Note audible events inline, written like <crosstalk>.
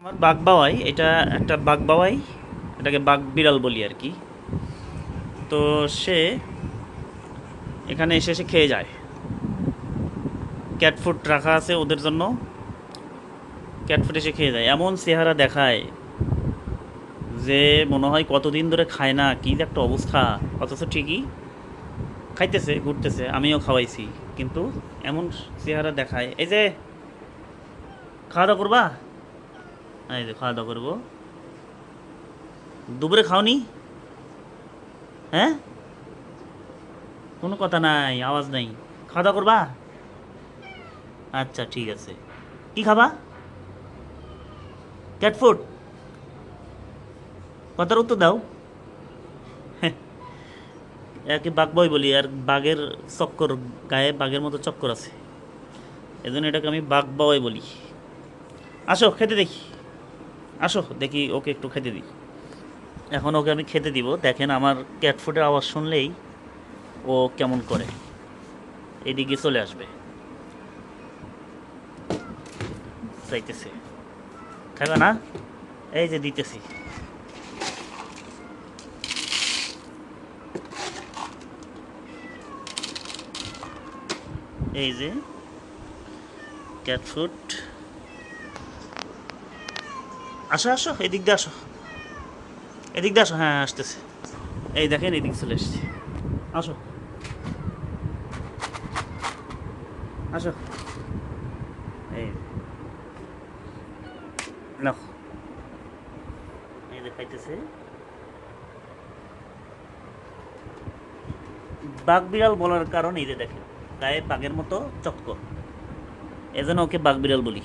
আমার বাঘ বাওয়াই, এটা একটা বাঘ বাওয়াই, এটাকে বাঘ বিড়াল বলি আর কি। তো সে এখানে এসে এসে খেয়ে যায়। ক্যাট ফুড রাখা আছে ওদের জন্য। ক্যাট ফুড এসে খেয়ে যায়। এমন চেহারা দেখায় যে মনে হয় কতদিন ধরে খায় না, কী যে একটা অবস্থা। অথচ ঠিকই খাইতেছে, ঘুরতেছে, আমিও খাওয়াইছি। কিন্তু এমন চেহারা দেখায়। এই যে, খাওয়া দাওয়া করবা? এই যে খাওয়া দাওয়া করব। দুপুরে খাওনি? হ্যাঁ? কোনো কথা নাই, আওয়াজ নাই। খাওয়া দাওয়া করবা? আচ্ছা ঠিক আছে। কি খাবা? Cat food. কথার উত্তর দাও। <laughs> একে বাঘ বই বলি, আর বাঘের চক্কর গায়ে বাঘের মতো চক্কর আছে। এজন্য এটাকে আমি বাঘ বাবাই বলি। আসো, খেতে দেখি। আসো, দেখি ওকে একটু খেতে দিই। এখন ওকে আমি খেতে দিব। দেখেন আমার ক্যাট ফুডের আওয়াজ শুনলেই ও কেমন করে। এদিকে চলে আসবে। চাইতেছে খাবে না? এই যে দিতেছি। এই যে ক্যাট ফুড আসো আসো, এদিক দিয়ে আসো। এদিক দিয়ে আসো হ্যাঁ আসতেছে। এই দেখেন, এদিক চলে এসছে। আসো। আসো। এই। এই যে খাইতেছে বাঘ বিড়াল বলার কারণ এই যে দেখেন, গায়ে বাঘের মতো চক্কর। এজন্য ওকে বাঘ বিড়াল বলি।